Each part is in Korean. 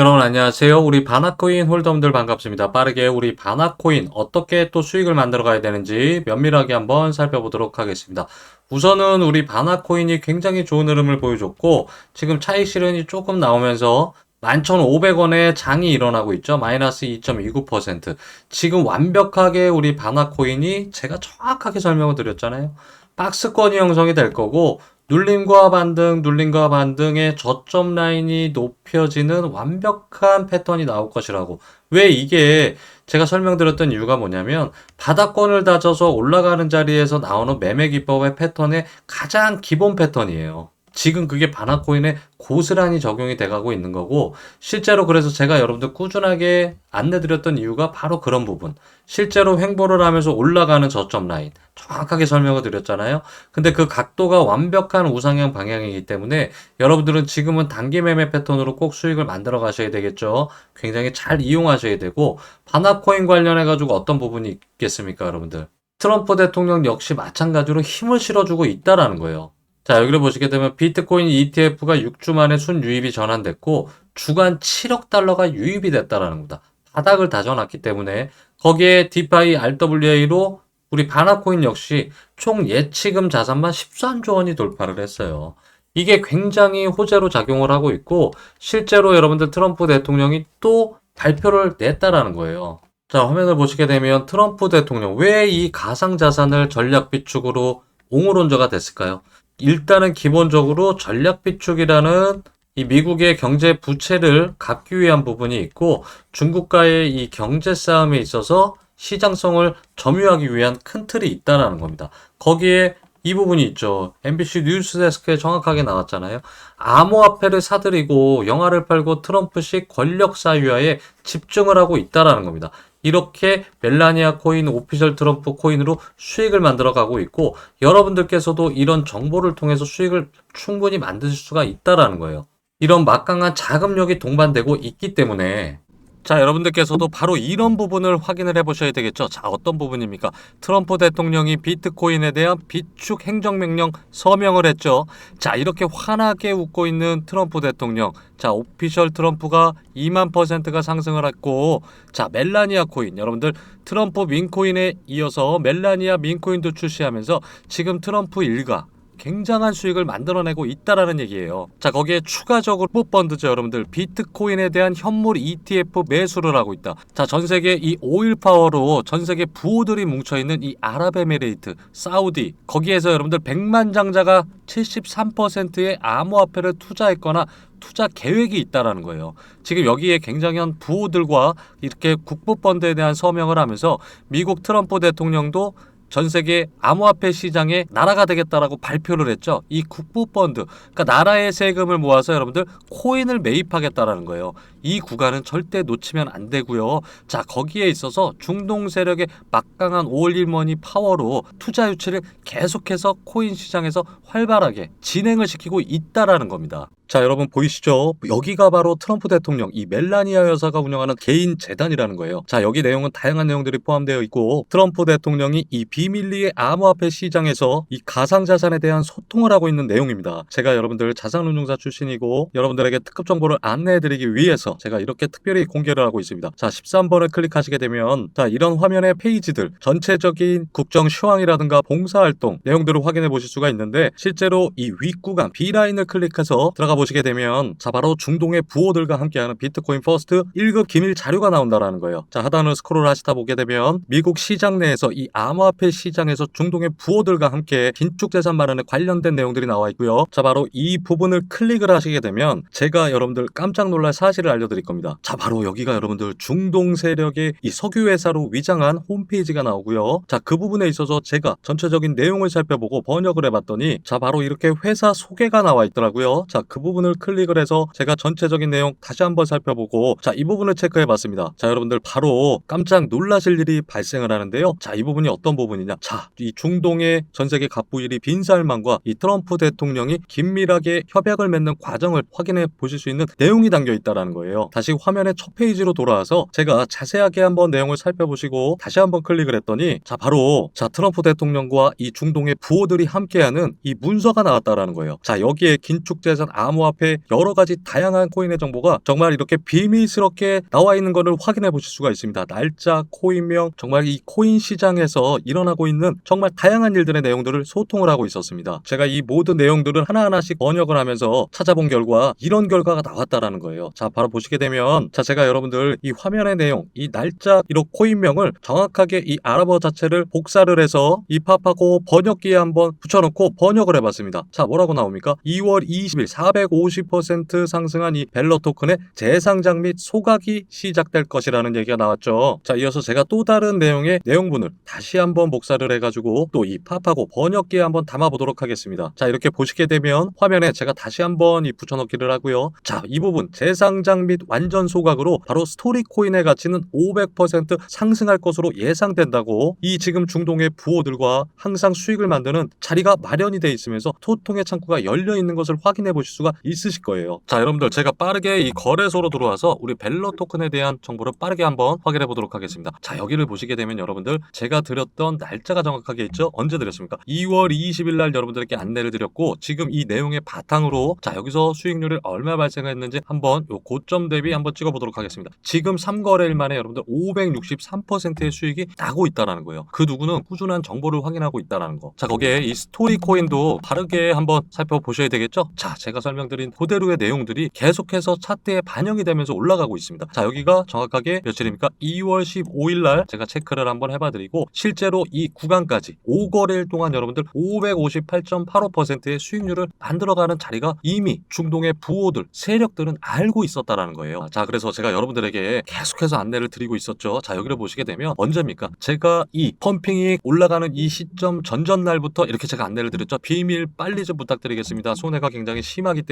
여러분 안녕하세요. 우리 바나코인 홀더분들 반갑습니다. 빠르게 우리 바나코인 어떻게 또 수익을 만들어 가야 되는지 면밀하게 한번 살펴보도록 하겠습니다. 우선은 우리 바나코인이 굉장히 좋은 흐름을 보여줬고 지금 차익 실현이 조금 나오면서 11,500원에 장이 일어나고 있죠. 마이너스 2.29%. 지금 완벽하게 우리 바나코인이 제가 정확하게 설명을 드렸잖아요. 박스권이 형성이 될 거고 눌림과 반등, 눌림과 반등의 저점 라인이 높여지는 완벽한 패턴이 나올 것이라고. 왜 이게 제가 설명드렸던 이유가 뭐냐면 바닥권을 다져서 올라가는 자리에서 나오는 매매 기법의 패턴의 가장 기본 패턴이에요. 지금 그게 바나코인에 고스란히 적용이 돼가고 있는 거고 실제로 그래서 제가 여러분들 꾸준하게 안내드렸던 이유가 바로 그런 부분. 실제로 횡보를 하면서 올라가는 저점 라인 정확하게 설명을 드렸잖아요. 근데 그 각도가 완벽한 우상향 방향이기 때문에 여러분들은 지금은 단기 매매 패턴으로 꼭 수익을 만들어 가셔야 되겠죠. 굉장히 잘 이용하셔야 되고 바나코인 관련해 가지고 어떤 부분이 있겠습니까 여러분들? 트럼프 대통령 역시 마찬가지로 힘을 실어주고 있다라는 거예요 자, 여기를 보시게 되면 비트코인 ETF가 6주 만에 순유입이 전환됐고 주간 7억 달러가 유입이 됐다라는 겁니다. 바닥을 다져놨기 때문에 거기에 디파이 RWA로 우리 바나코인 역시 총 예치금 자산만 13조 원이 돌파를 했어요. 이게 굉장히 호재로 작용을 하고 있고 실제로 여러분들 트럼프 대통령이 또 발표를 냈다라는 거예요. 자, 화면을 보시게 되면 트럼프 대통령 왜 이 가상 자산을 전략 비축으로 옹호론자가 됐을까요? 일단은 기본적으로 전략 비축이라는 이 미국의 경제 부채를 갚기 위한 부분이 있고 중국과의 이 경제 싸움에 있어서 시장성을 점유하기 위한 큰 틀이 있다라는 겁니다. 거기에 이 부분이 있죠. MBC 뉴스데스크에 정확하게 나왔잖아요. 암호화폐를 사들이고 영화를 팔고 트럼프식 권력 사유화에 집중을 하고 있다라는 겁니다. 이렇게 멜라니아 코인, 오피셜 트럼프 코인으로 수익을 만들어 가고 있고 여러분들께서도 이런 정보를 통해서 수익을 충분히 만드실 수가 있다라는 거예요. 이런 막강한 자금력이 동반되고 있기 때문에 자, 여러분들께서도 바로 이런 부분을 확인을 해 보셔야 되겠죠. 자, 어떤 부분입니까? 트럼프 대통령이 비트코인에 대한 비축 행정명령 서명을 했죠. 자, 이렇게 환하게 웃고 있는 트럼프 대통령. 자, 오피셜 트럼프가 2만 퍼센트가 상승을 했고, 자, 멜라니아 코인. 여러분들 트럼프 민코인에 이어서 멜라니아 민코인도 출시하면서 지금 트럼프 일가 굉장한 수익을 만들어내고 있다라는 얘기예요. 자, 거기에 추가적으로 뽀펀드죠, 여러분들. 비트코인에 대한 현물 ETF 매수를 하고 있다. 자, 전 세계 이 오일 파워로 전 세계 부호들이 뭉쳐 있는 이 아랍에미레이트, 사우디 거기에서 여러분들 백만장자가 73%의 암호화폐를 투자했거나 투자 계획이 있다라는 거예요. 지금 여기에 굉장한 부호들과 이렇게 국부펀드에 대한 서명을 하면서 미국 트럼프 대통령도 전 세계 암호화폐 시장에 나라가 되겠다라고 발표를 했죠. 이 국부 펀드, 그러니까 나라의 세금을 모아서 여러분들 코인을 매입하겠다라는 거예요. 이 구간은 절대 놓치면 안 되고요. 자, 거기에 있어서 중동 세력의 막강한 올일머니 파워로 투자 유치를 계속해서 코인 시장에서 활발하게 진행을 시키고 있다라는 겁니다. 자, 여러분 보이시죠? 여기가 바로 트럼프 대통령 이 멜라니아 여사가 운영하는 개인 재단이라는 거예요. 자, 여기 내용은 다양한 내용들이 포함되어 있고 트럼프 대통령이 이 비밀리의 암호화폐 시장에서 이 가상 자산에 대한 소통을 하고 있는 내용입니다. 제가 여러분들 자산운용사 출신이고 여러분들에게 특급 정보를 안내해 드리기 위해서 제가 이렇게 특별히 공개를 하고 있습니다. 자, 13번을 클릭하시게 되면 자, 이런 화면의 페이지들 전체적인 국정 시황이라든가 봉사활동 내용들을 확인해 보실 수가 있는데 실제로 이 윗구간 B라인을 클릭해서 들어가 보시게 되면 자 바로 중동의 부호들과 함께하는 비트코인 퍼스트 1급 기밀 자료가 나온다라는 거예요. 자 하단을 스크롤 하시다 보게 되면 미국 시장 내에서 이 암호화폐 시장에서 중동의 부호들과 함께 긴축 재산 마련에 관련된 내용들이 나와 있고요. 자 바로 이 부분을 클릭을 하시게 되면 제가 여러분들 깜짝 놀랄 사실을 알려드릴 겁니다. 자 바로 여기가 여러분들 중동 세력의 이 석유 회사로 위장한 홈페이지가 나오고요. 자 그 부분에 있어서 제가 전체적인 내용을 살펴보고 번역을 해봤더니 자 바로 이렇게 회사 소개가 나와 있더라고요. 자그 부분을 클릭을 해서 제가 전체적인 내용 다시 한번 살펴보고 자 이 부분을 체크해 봤습니다. 자 여러분들 바로 깜짝 놀라실 일이 발생을 하는데요. 자 이 부분이 어떤 부분이냐 자 이 중동의 전 세계 갑부일이 빈살만과 이 트럼프 대통령이 긴밀하게 협약을 맺는 과정을 확인해 보실 수 있는 내용이 담겨 있다라는 거예요. 다시 화면의 첫 페이지로 돌아와서 제가 자세하게 한번 내용을 살펴보시고 다시 한번 클릭을 했더니 자 바로 자 트럼프 대통령과 이 중동의 부호들이 함께하는 이 문서가 나왔다라는 거예요. 자 여기에 긴축재산 암호 암호화폐 여러 가지 다양한 코인의 정보가 정말 이렇게 비밀스럽게 나와 있는 것을 확인해 보실 수가 있습니다. 날짜, 코인명, 정말 이 코인 시장에서 일어나고 있는 정말 다양한 일들의 내용들을 소통을 하고 있었습니다. 제가 이 모든 내용들을 하나하나씩 번역을 하면서 찾아본 결과 이런 결과가 나왔다라는 거예요. 자, 바로 보시게 되면 자, 제가 여러분들 이 화면의 내용, 이 날짜, 이런 코인명을 정확하게 이 아랍어 자체를 복사를 해서 입합하고 번역기에 한번 붙여놓고 번역을 해봤습니다. 자, 뭐라고 나옵니까? 2월 20일 450% 상승한 이 벨러 토큰의 재상장 및 소각이 시작될 것이라는 얘기가 나왔죠. 자, 이어서 제가 또 다른 내용의 내용분을 다시 한번 복사를 해가지고 또 입합하고 번역기에 한번 담아보도록 하겠습니다. 자, 이렇게 보시게 되면 화면에 제가 다시 한번 이 붙여넣기를 하고요. 자, 이 부분 재상장 및 완전 소각으로 바로 스토리 코인의 가치는 500% 상승할 것으로 예상된다고 이 지금 중동의 부호들과 항상 수익을 만드는 자리가 마련이 돼 있으면서 소통의 창구가 열려 있는 것을 확인해 보실 수가 있으실 거예요. 자, 여러분들 제가 빠르게 이 거래소로 들어와서 우리 벨러 토큰에 대한 정보를 빠르게 한번 확인해 보도록 하겠습니다. 자, 여기를 보시게 되면 여러분들 제가 드렸던 날짜가 정확하게 있죠? 언제 드렸습니까? 2월 20일 날 여러분들에게 안내를 드렸고 지금 이 내용의 바탕으로 자, 여기서 수익률이 얼마 발생했는지 한번 요 고점 대비 한번 찍어 보도록 하겠습니다. 지금 3거래일 만에 여러분들 563%의 수익이 나고 있다라는 거예요. 그 누구는 꾸준한 정보를 확인하고 있다라는 거. 자, 거기에 이 스토리 코인도 바르게 한번 살펴보셔야 되겠죠? 자, 제가 설명 드린 그대로의 내용들이 계속해서 차트에 반영이 되면서 올라가고 있습니다. 자, 여기가 정확하게 며칠입니까? 2월 15일 날 제가 체크를 한번 해봐 드리고 실제로 이 구간까지 5거래일 동안 여러분들 558.85%의 수익률을 만들어가는 자리가 이미 중동의 부호들, 세력들은 알고 있었다라는 거예요. 자, 그래서 제가 여러분들에게 계속해서 안내를 드리고 있었죠. 자, 여기를 보시게 되면 언제입니까? 제가 이 펌핑이 올라가는 이 시점 전전 날부터 이렇게 제가 안내를 드렸죠. 비밀 빨리 좀 부탁드리겠습니다. 손해가 굉장히 심하기 때문에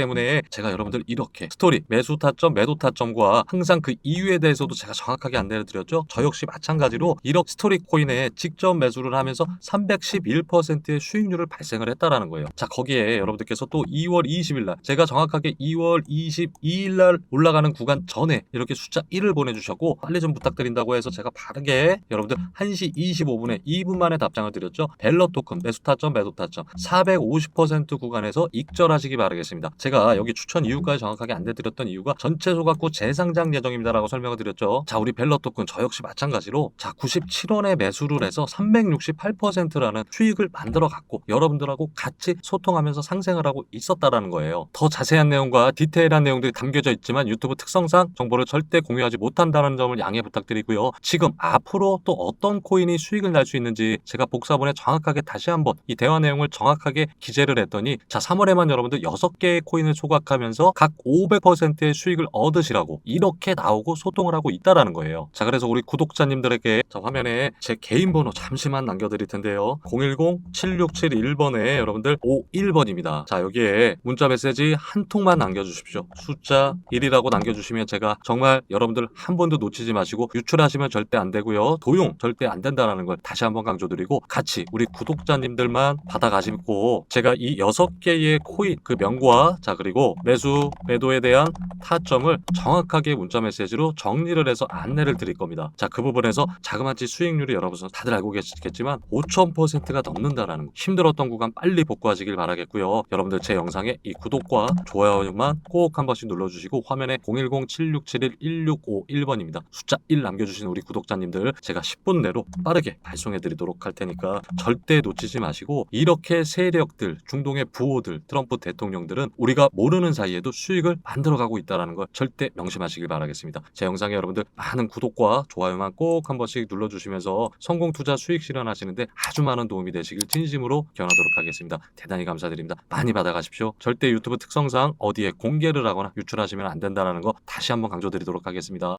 제가 여러분들 이렇게 스토리 매수 타점, 매도 타점과 항상 그 이유에 대해서도 제가 정확하게 안내를 드렸죠. 저 역시 마찬가지로 1억 스토리 코인에 직접 매수를 하면서 311%의 수익률을 발생을 했다라는 거예요. 자, 거기에 여러분들께서 또 2월 20일 날 제가 정확하게 2월 22일 날 올라가는 구간 전에 이렇게 숫자 1을 보내 주셨고 빨리 좀 부탁드린다고 해서 제가 바르게 여러분들 1시 25분에 2분 만에 답장을 드렸죠. 벨러 토큰 매수 타점 매도 타점 450% 구간에서 익절하시기 바라겠습니다. 제가 여기 추천 이유까지 정확하게 안내 드렸던 이유가 전체 소각구 재상장 예정입니다라고 설명을 드렸죠. 자, 우리 벨러 토큰 저 역시 마찬가지로 자 97원에 매수를 해서 368%라는 수익을 만들어 갖고 여러분들하고 같이 소통하면서 상생을 하고 있었다라는 거예요. 더 자세한 내용과 디테일한 내용들이 담겨져 있지만 유튜브 특성상 정보를 절대 공유하지 못한다는 점을 양해 부탁드리고요. 지금 앞으로 또 어떤 코인이 수익을 날 수 있는지 제가 복사본에 정확하게 다시 한번 이 대화 내용을 정확하게 기재를 했더니 자 3월에만 여러분들 6개의 코인 을 소각하면서 각 500%의 수익을 얻으시라고 이렇게 나오고 소통을 하고 있다라는 거예요. 자 그래서 우리 구독자님들에게 자 화면에 제 개인 번호 잠시만 남겨드릴 텐데요. 010-7671번에 여러분들 51번입니다. 자 여기에 문자 메시지 한 통만 남겨주십시오. 숫자 1이라고 남겨주시면 제가 정말 여러분들 한 번도 놓치지 마시고 유출하시면 절대 안 되고요. 도용 절대 안 된다라는 걸 다시 한번 강조드리고 같이 우리 구독자님들만 받아가시고 제가 이 여섯 개의 코인 그 명과 자 그리고 매수 매도에 대한 타점을 정확하게 문자 메시지로 정리를 해서 안내를 드릴 겁니다. 자 그 부분에서 자그마치 수익률이 여러분 다들 알고 계시겠지만 5,000%가 넘는다라는 거. 힘들었던 구간 빨리 복구하시길 바라겠고요. 여러분들 제 영상에 이 구독과 좋아요만 꼭 한 번씩 눌러주시고 화면에 010-7671-1651번입니다. 숫자 1 남겨주신 우리 구독자님들 제가 10분 내로 빠르게 발송해 드리도록 할 테니까 절대 놓치지 마시고 이렇게 세력들 중동의 부호들 트럼프 대통령들은 우리가 모르는 사이에도 수익을 만들어가고 있다는 걸 절대 명심하시길 바라겠습니다. 제 영상에 여러분들 많은 구독과 좋아요만 꼭 한 번씩 눌러주시면서 성공 투자 수익 실현하시는데 아주 많은 도움이 되시길 진심으로 기원하도록 하겠습니다. 대단히 감사드립니다. 많이 받아가십시오. 절대 유튜브 특성상 어디에 공개를 하거나 유출하시면 안 된다는 거 다시 한번 강조드리도록 하겠습니다.